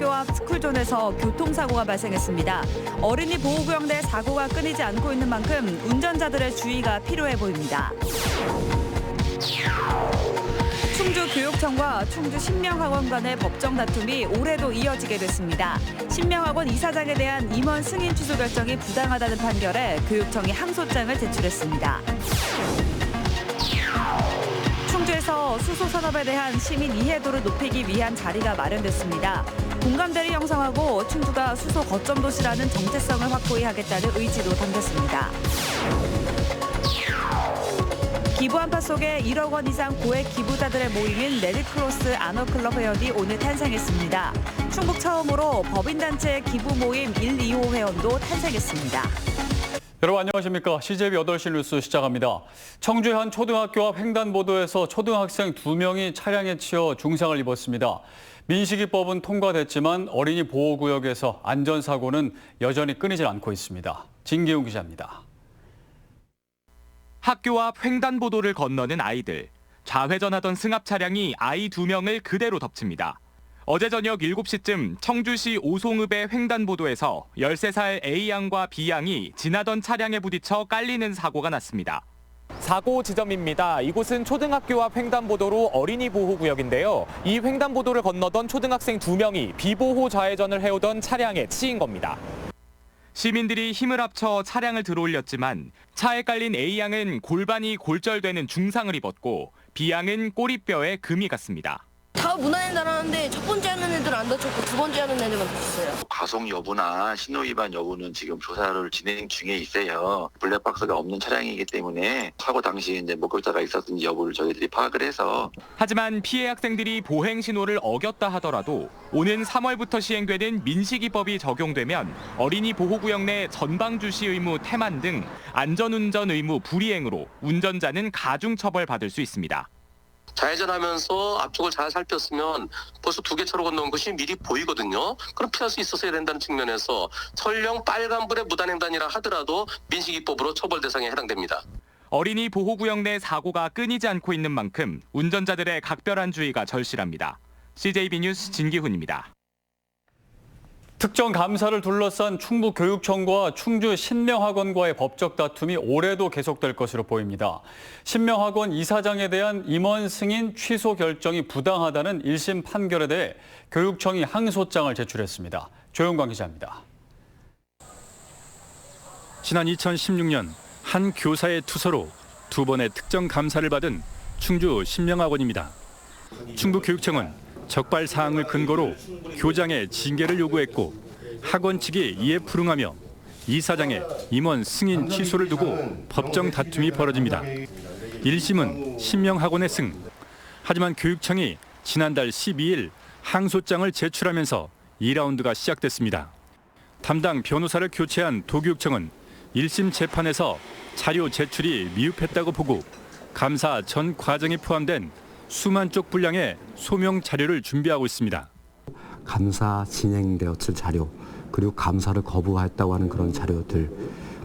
초등학교 앞 스쿨존에서 교통사고가 발생했습니다. 어린이 보호구역 내 사고가 끊이지 않고 있는 만큼 운전자들의 주의가 필요해 보입니다. 충주 교육청과 충주 신명학원 간의 법정 다툼이 올해도 이어지게 됐습니다. 신명학원 이사장에 대한 임원 승인 취소 결정이 부당하다는 판결에 교육청이 항소장을 제출했습니다. 충주에서 수소 산업에 대한 시민 이해도를 높이기 위한 자리가 마련됐습니다. 공감대를 형성하고 충주가 수소 거점 도시라는 정체성을 확고히 하겠다는 의지도 담겼습니다. 기부 한파 속에 1억 원 이상 고액 기부자들의 모임인 레드크로스 아너클럽 회원이 오늘 탄생했습니다. 충북 처음으로 법인단체 기부 모임 1, 2호 회원도 탄생했습니다. 여러분 안녕하십니까. CJB 8시 뉴스 시작합니다. 청주의 한 초등학교 앞 횡단보도에서 초등학생 두명이 차량에 치여 중상을 입었습니다. 민식이법은 통과됐지만 어린이 보호구역에서 안전사고는 여전히 끊이질 않고 있습니다. 진기훈 기자입니다. 학교 앞 횡단보도를 건너는 아이들. 좌회전하던 승합 차량이 아이 두 명을 그대로 덮칩니다. 어제 저녁 7시쯤 청주시 오송읍의 횡단보도에서 13살 A양과 B양이 지나던 차량에 부딪혀 깔리는 사고가 났습니다. 사고 지점입니다. 이곳은 초등학교 앞 횡단보도로 어린이 보호구역인데요. 이 횡단보도를 건너던 초등학생 두 명이 비보호 좌회전을 해오던 차량에 치인 겁니다. 시민들이 힘을 합쳐 차량을 들어올렸지만 차에 깔린 A양은 골반이 골절되는 중상을 입었고 B양은 꼬리뼈에 금이 갔습니다. 다 무난히 달았는데 첫 번째 하는 애들은 안 다쳤고 두 번째 하는 애들만 다쳤어요. 과속 여부나 신호 위반 여부는 지금 조사를 진행 중에 있어요. 블랙박스가 없는 차량이기 때문에 사고 당시 이제 목격자가 있었는지 여부를 저희들이 파악을 해서 하지만 피해 학생들이 보행 신호를 어겼다 하더라도 오는 3월부터 시행되는 민식이법이 적용되면 어린이 보호구역 내 전방 주시 의무 태만 등 안전운전 의무 불이행으로 운전자는 가중 처벌 받을 수 있습니다. 좌회전하면서 앞쪽을 잘 살폈으면 벌써 두 개 차로 건너온 것이 미리 보이거든요. 그럼 피할 수 있었어야 된다는 측면에서 설령 빨간불에 무단횡단이라 하더라도 민식이법으로 처벌 대상에 해당됩니다. 어린이 보호구역 내 사고가 끊이지 않고 있는 만큼 운전자들의 각별한 주의가 절실합니다. CJB 뉴스 진기훈입니다. 특정 감사를 둘러싼 충북교육청과 충주 신명학원과의 법적 다툼이 올해도 계속될 것으로 보입니다. 신명학원 이사장에 대한 임원 승인 취소 결정이 부당하다는 1심 판결에 대해 교육청이 항소장을 제출했습니다. 조영광 기자입니다. 지난 2016년 한 교사의 투서로 두 번의 특정 감사를 받은 충주 신명학원입니다. 충북교육청은 적발 사항을 근거로 교장의 징계를 요구했고 학원 측이 이에 불응하며 이 사장의 임원 승인 취소를 두고 법정 다툼이 벌어집니다. 1심은 신명학원의 승. 하지만 교육청이 지난달 12일 항소장을 제출하면서 2라운드가 시작됐습니다. 담당 변호사를 교체한 도교육청은 1심 재판에서 자료 제출이 미흡했다고 보고 감사 전 과정이 포함된 수만 쪽 분량의 소명 자료를 준비하고 있습니다. 감사 진행되었을 자료 그리고 감사를 거부했다고 하는 그런 자료들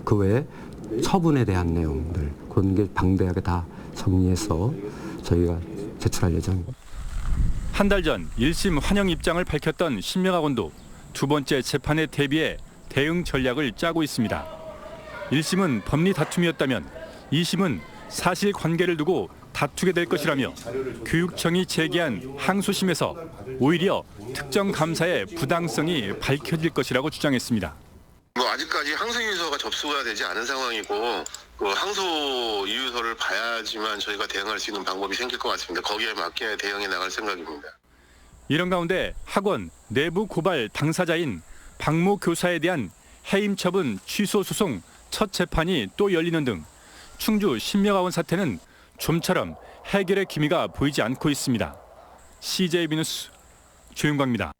그 외에 처분에 대한 내용들 그런 게 방대하게 다 정리해서 저희가 제출할 예정입니다. 한 달 전 1심 환영 입장을 밝혔던 신명학원도 두 번째 재판에 대비해 대응 전략을 짜고 있습니다. 1심은 법리 다툼이었다면 2심은 사실 관계를 두고 다투게 될 것이라며 교육청이 제기한 항소심에서 오히려 특정 감사의 부당성이 밝혀질 것이라고 주장했습니다. 뭐 아직까지 항소 이유서가 접수가 되지 않은 상황이고 그 항소 이유서를 봐야지만 저희가 대응할 수 있는 방법이 생길 것 같습니다. 거기에 맞게 대응해 나갈 생각입니다. 이런 가운데 학원 내부 고발 당사자인 박모 교사에 대한 해임 처분 취소 소송 첫 재판이 또 열리는 등 충주 신명학원 사태는 좀처럼 해결의 기미가 보이지 않고 있습니다. CJB 뉴스 조윤광입니다.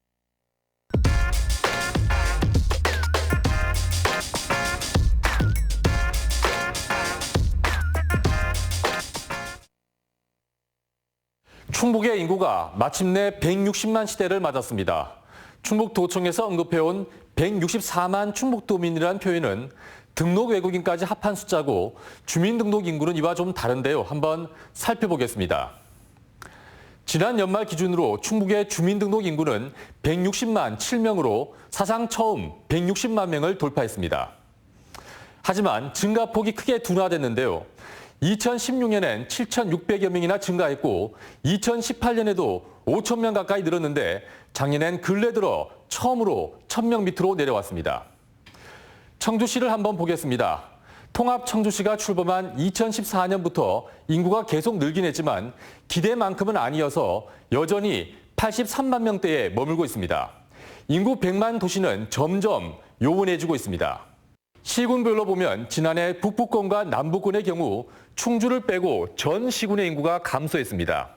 충북의 인구가 마침내 160만 시대를 맞았습니다. 충북도청에서 언급해온 164만 충북도민이라는 표현은 등록 외국인까지 합한 숫자고 주민등록 인구는 이와 좀 다른데요. 한번 살펴보겠습니다. 지난 연말 기준으로 충북의 주민등록 인구는 160만 7명으로 사상 처음 160만 명을 돌파했습니다. 하지만 증가폭이 크게 둔화됐는데요. 2016년엔 7,600여 명이나 증가했고 2018년에도 5천 명 가까이 늘었는데 작년엔 근래 들어 처음으로 1,000명 밑으로 내려왔습니다. 청주시를 한번 보겠습니다. 통합 청주시가 출범한 2014년부터 인구가 계속 늘긴 했지만 기대만큼은 아니어서 여전히 83만 명대에 머물고 있습니다. 인구 100만 도시는 점점 요원해지고 있습니다. 시군별로 보면 지난해 북부권과 남부권의 경우 충주를 빼고 전 시군의 인구가 감소했습니다.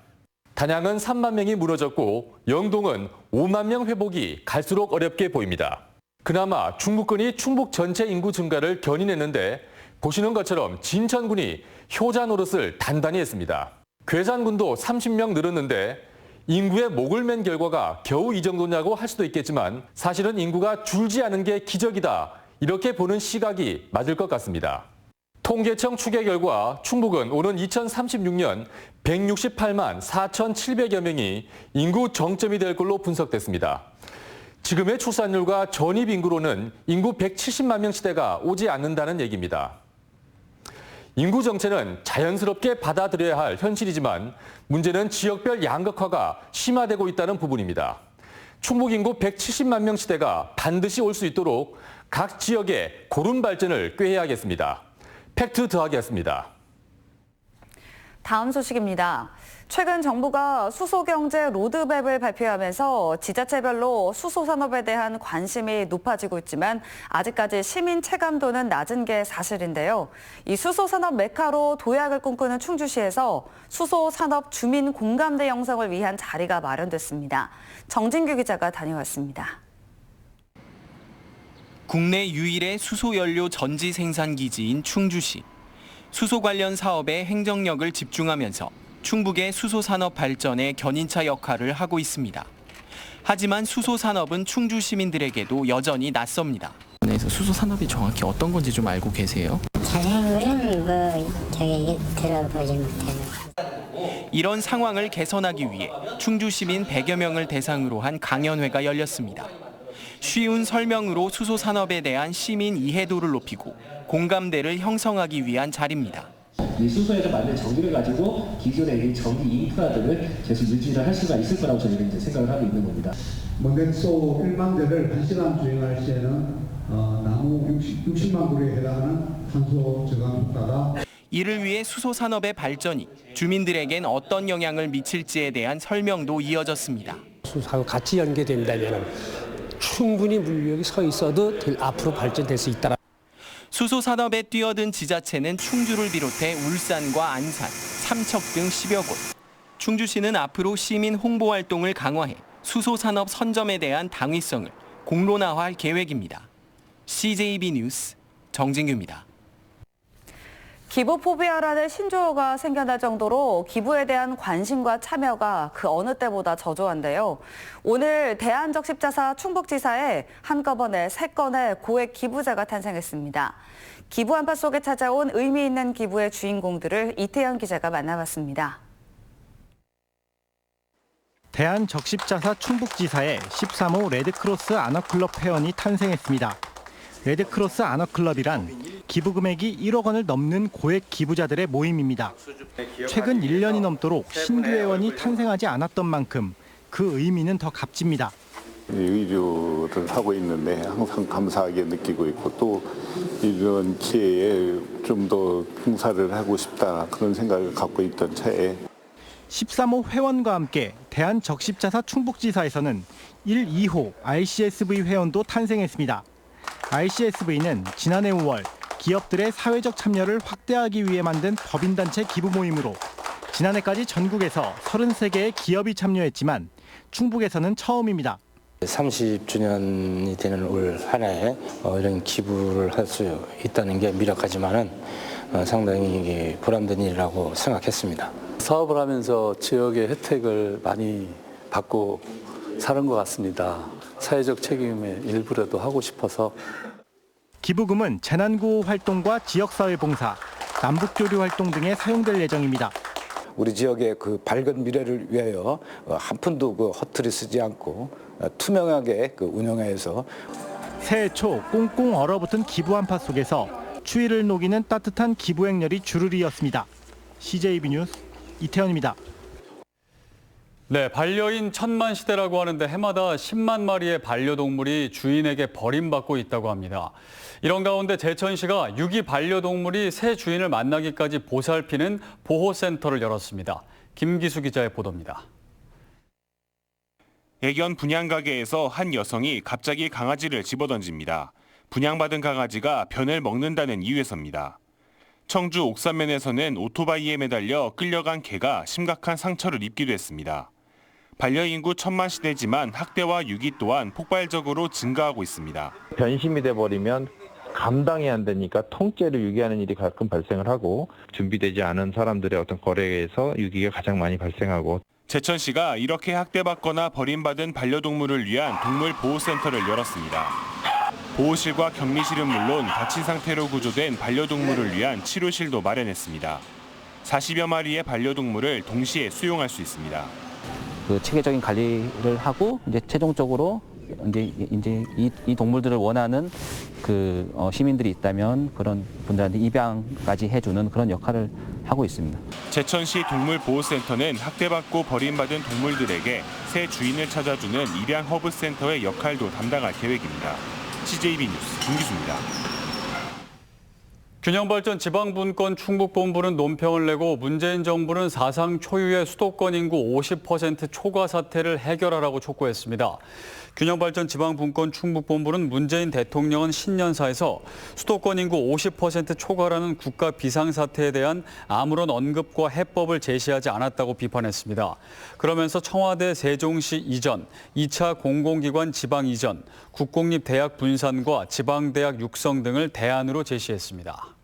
단양은 3만 명이 무너졌고 영동은 5만 명 회복이 갈수록 어렵게 보입니다. 그나마 충북군이 충북 전체 인구 증가를 견인했는데 보시는 것처럼 진천군이 효자 노릇을 단단히 했습니다. 괴산군도 30명 늘었는데 인구의 목을 맨 결과가 겨우 이 정도냐고 할 수도 있겠지만 사실은 인구가 줄지 않은 게 기적이다. 이렇게 보는 시각이 맞을 것 같습니다. 통계청 추계 결과 충북은 오는 2036년 168만 4,700여 명이 인구 정점이 될 걸로 분석됐습니다. 지금의 출산율과 전입 인구로는 인구 170만 명 시대가 오지 않는다는 얘기입니다. 인구 정체는 자연스럽게 받아들여야 할 현실이지만 문제는 지역별 양극화가 심화되고 있다는 부분입니다. 충북 인구 170만 명 시대가 반드시 올 수 있도록 각 지역의 고른 발전을 꾀해야겠습니다. 팩트 더하기였습니다. 다음 소식입니다. 최근 정부가 수소경제 로드맵을 발표하면서 지자체별로 수소산업에 대한 관심이 높아지고 있지만 아직까지 시민 체감도는 낮은 게 사실인데요. 이 수소산업 메카로 도약을 꿈꾸는 충주시에서 수소산업 주민 공감대 형성을 위한 자리가 마련됐습니다. 정진규 기자가 다녀왔습니다. 국내 유일의 수소연료 전지 생산 기지인 충주시. 수소 관련 사업에 행정력을 집중하면서 충북의 수소 산업 발전에 견인차 역할을 하고 있습니다. 하지만 수소 산업은 충주 시민들에게도 여전히 낯섭니다. 그래서 수소 산업이 정확히 어떤 건지 좀 알고 계세요? 자세한 뭐 저기 들어보지 못해요. 이런 상황을 개선하기 위해 충주 시민 100여 명을 대상으로 한 강연회가 열렸습니다. 쉬운 설명으로 수소 산업에 대한 시민 이해도를 높이고 공감대를 형성하기 위한 자리입니다. 이 수소에서 만든 전기를 가지고 기존의 이 전기 인프라들을 계속 유지를 할 수가 있을 거라고 저희는 이제 생각을 하고 있는 겁니다. 모넥소 1만대를 1시간 주행할 시에는 어, 나무 60, 60 만 그루에 해당하는 탄소 저감 효과가 이를 위해 수소 산업의 발전이 주민들에겐 어떤 영향을 미칠지에 대한 설명도 이어졌습니다. 수소하고 같이 연계된다면 충분히 물력이 서 있어도 될- 앞으로 발전될 수 있다. 수소 산업에 뛰어든 지자체는 충주를 비롯해 울산과 안산, 삼척 등 10여 곳. 충주시는 앞으로 시민 홍보 활동을 강화해 수소 산업 선점에 대한 당위성을 공론화할 계획입니다. CJB 뉴스 정진규입니다. 기부 포비아라는 신조어가 생겨날 정도로 기부에 대한 관심과 참여가 그 어느 때보다 저조한데요. 오늘 대한적십자사 충북지사에 한꺼번에 세 건의 고액 기부자가 탄생했습니다. 기부 한파 속에 찾아온 의미 있는 기부의 주인공들을 이태현 기자가 만나봤습니다. 대한적십자사 충북지사에 13호 레드크로스 아너클럽 회원이 탄생했습니다. 레드크로스 아너클럽이란 기부 금액이 1억 원을 넘는 고액 기부자들의 모임입니다. 최근 1년이 넘도록 신규 회원이 탄생하지 않았던 만큼 그 의미는 더 값집니다. 의료를 하고 있는데 항상 감사하게 느끼고 있고 또 이런 기회에 좀 더 봉사를 하고 싶다 그런 생각을 갖고 있던 차에 13호 회원과 함께 대한적십자사 충북지사에서는 1, 2호 RCSV 회원도 탄생했습니다. RCSV는 지난해 5월 기업들의 사회적 참여를 확대하기 위해 만든 법인단체 기부 모임으로 지난해까지 전국에서 33개의 기업이 참여했지만 충북에서는 처음입니다. 30주년이 되는 올 한 해에 어, 이런 기부를 할 수 있다는 게 미력하지만은 어, 상당히 보람된 일이라고 생각했습니다. 사업을 하면서 지역의 혜택을 많이 받고 사는 것 같습니다. 사회적 책임의 일부라도 하고 싶어서 기부금은 재난구호 활동과 지역사회 봉사, 남북교류 활동 등에 사용될 예정입니다. 우리 지역의 그 밝은 미래를 위하여 어, 한 푼도 그 허투루 쓰지 않고 어, 투명하게 그 운영해서 새해 초 꽁꽁 얼어붙은 기부 한파 속에서 추위를 녹이는 따뜻한 기부 행렬이 줄을 이었습니다. CJB 뉴스 이태현입니다. 네, 반려인 천만 시대라고 하는데 해마다 10만 마리의 반려동물이 주인에게 버림받고 있다고 합니다. 이런 가운데 제천시가 유기 반려동물이 새 주인을 만나기까지 보살피는 보호센터를 열었습니다. 김기수 기자의 보도입니다. 애견 분양 가게에서 한 여성이 갑자기 강아지를 집어던집니다. 분양받은 강아지가 변을 먹는다는 이유에서입니다. 청주 옥산면에서는 오토바이에 매달려 끌려간 개가 심각한 상처를 입기도 했습니다. 반려인구 천만 시대지만 학대와 유기 또한 폭발적으로 증가하고 있습니다. 변심이 돼버리면 감당이 안 되니까 통째로 유기하는 일이 가끔 발생을 하고 준비되지 않은 사람들의 어떤 거래에서 유기가 가장 많이 발생하고 제천시가 이렇게 학대받거나 버림받은 반려동물을 위한 동물보호센터를 열었습니다. 보호실과 격리실은 물론 다친 상태로 구조된 반려동물을 위한 치료실도 마련했습니다. 40여 마리의 반려동물을 동시에 수용할 수 있습니다. 그 체계적인 관리를 하고 이제 최종적으로 이제 이제 이, 이 동물들을 원하는 그 어, 시민들이 있다면 그런 분들한테 입양까지 해주는 그런 역할을 하고 있습니다. 제천시 동물보호센터는 학대받고 버림받은 동물들에게 새 주인을 찾아주는 입양 허브센터의 역할도 담당할 계획입니다. CJB 뉴스 김기수입니다. 균형발전 지방분권 충북본부는 논평을 내고 문재인 정부는 사상 초유의 수도권 인구 50% 초과 사태를 해결하라고 촉구했습니다. 균형발전 지방분권 충북본부는 문재인 대통령은 신년사에서 수도권 인구 50% 초과라는 국가 비상사태에 대한 아무런 언급과 해법을 제시하지 않았다고 비판했습니다. 그러면서 청와대 세종시 이전, 2차 공공기관 지방 이전, 국공립 대학 분산과 지방대학 육성 등을 대안으로 제시했습니다.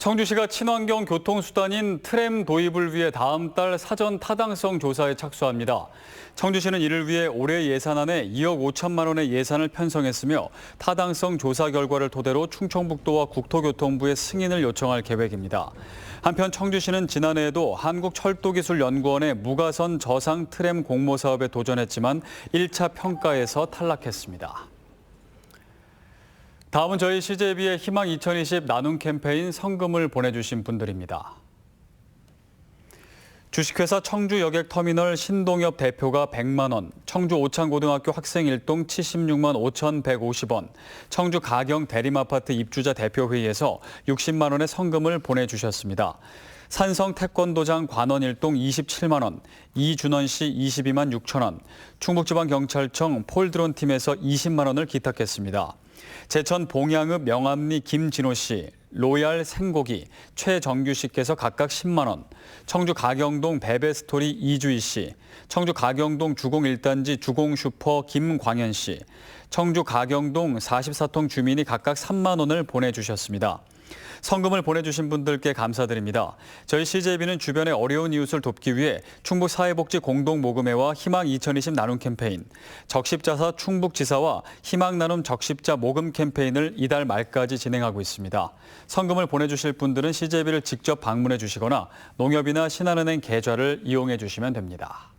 청주시가 친환경 교통수단인 트램 도입을 위해 다음 달 사전 타당성 조사에 착수합니다. 청주시는 이를 위해 올해 예산안에 2억 5천만 원의 예산을 편성했으며 타당성 조사 결과를 토대로 충청북도와 국토교통부의 승인을 요청할 계획입니다. 한편 청주시는 지난해에도 한국철도기술연구원의 무가선 저상 트램 공모 사업에 도전했지만 1차 평가에서 탈락했습니다. 다음은 저희 CJB의 희망 2020 나눔 캠페인 성금을 보내주신 분들입니다. 주식회사 청주 여객터미널 신동엽 대표가 100만 원, 청주 오창고등학교 학생 일동 76만 5,150원, 청주 가경 대림아파트 입주자 대표회의에서 60만 원의 성금을 보내주셨습니다. 산성 태권도장 관원 일동 27만 원, 이준원 씨 22만 6천 원, 충북지방경찰청 폴드론 팀에서 20만 원을 기탁했습니다. 제천 봉양읍 명암리 김진호 씨, 로얄 생고기 최정규 씨께서 각각 10만 원, 청주 가경동 베베스토리 이주희 씨, 청주 가경동 주공 1단지 주공 슈퍼 김광현 씨, 청주 가경동 44통 주민이 각각 3만 원을 보내주셨습니다. 성금을 보내주신 분들께 감사드립니다. 저희 CJB는 주변의 어려운 이웃을 돕기 위해 충북 사회복지 공동 모금회와 희망 2020 나눔 캠페인, 적십자사 충북지사와 희망 나눔 적십자 모금 캠페인을 이달 말까지 진행하고 있습니다. 성금을 보내주실 분들은 CJB를 직접 방문해 주시거나 농협이나 신한은행 계좌를 이용해 주시면 됩니다.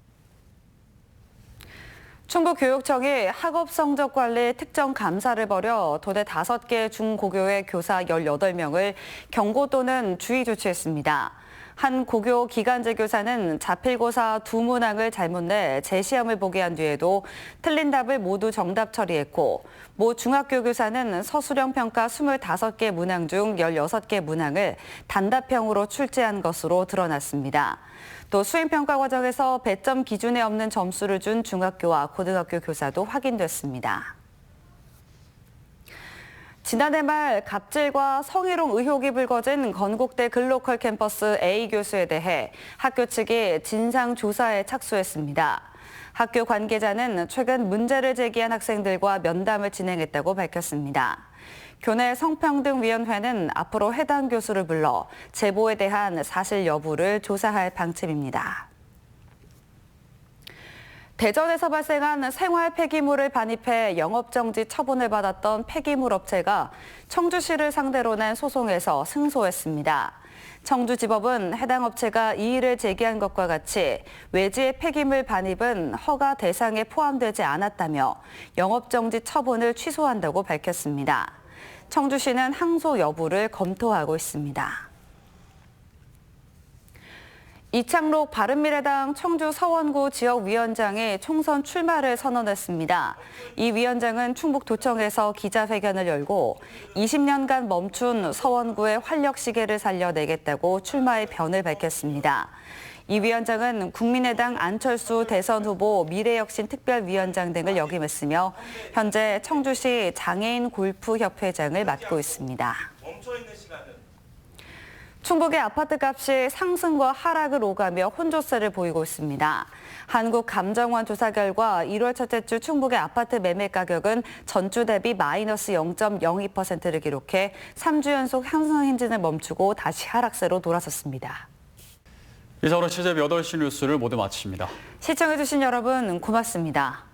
충북교육청이 학업 성적 관리 특정 감사를 벌여 도내 5개 중고교의 교사 18명을 경고 또는 주의 조치했습니다. 한 고교 기간제 교사는 자필고사 두 문항을 잘못 내 재시험을 보게 한 뒤에도 틀린 답을 모두 정답 처리했고 모 중학교 교사는 서술형 평가 25개 문항 중 16개 문항을 단답형으로 출제한 것으로 드러났습니다. 또 수행평가 과정에서 배점 기준에 없는 점수를 준 중학교와 고등학교 교사도 확인됐습니다. 지난해 말 갑질과 성희롱 의혹이 불거진 건국대 글로컬 캠퍼스 A 교수에 대해 학교 측이 진상조사에 착수했습니다. 학교 관계자는 최근 문제를 제기한 학생들과 면담을 진행했다고 밝혔습니다. 교내 성평등위원회는 앞으로 해당 교수를 불러 제보에 대한 사실 여부를 조사할 방침입니다. 대전에서 발생한 생활 폐기물을 반입해 영업정지 처분을 받았던 폐기물 업체가 청주시를 상대로 낸 소송에서 승소했습니다. 청주지법은 해당 업체가 이의를 제기한 것과 같이 외지의 폐기물 반입은 허가 대상에 포함되지 않았다며 영업정지 처분을 취소한다고 밝혔습니다. 청주시는 항소 여부를 검토하고 있습니다. 이창록 바른미래당 청주 서원구 지역위원장이 총선 출마를 선언했습니다. 이 위원장은 충북도청에서 기자회견을 열고 20년간 멈춘 서원구의 활력 시계를 살려내겠다고 출마의 변을 밝혔습니다. 이 위원장은 국민의당 안철수 대선 후보 미래혁신 특별위원장 등을 역임했으며 현재 청주시 장애인 골프협회장을 맡고 있습니다. 충북의 아파트 값이 상승과 하락을 오가며 혼조세를 보이고 있습니다. 한국감정원 조사 결과 1월 첫째 주 충북의 아파트 매매 가격은 전주 대비 마이너스 0.02%를 기록해 3주 연속 향상 행진을 멈추고 다시 하락세로 돌아섰습니다. 이상으로 시제 8시 뉴스를 모두 마칩니다. 시청해주신 여러분 고맙습니다.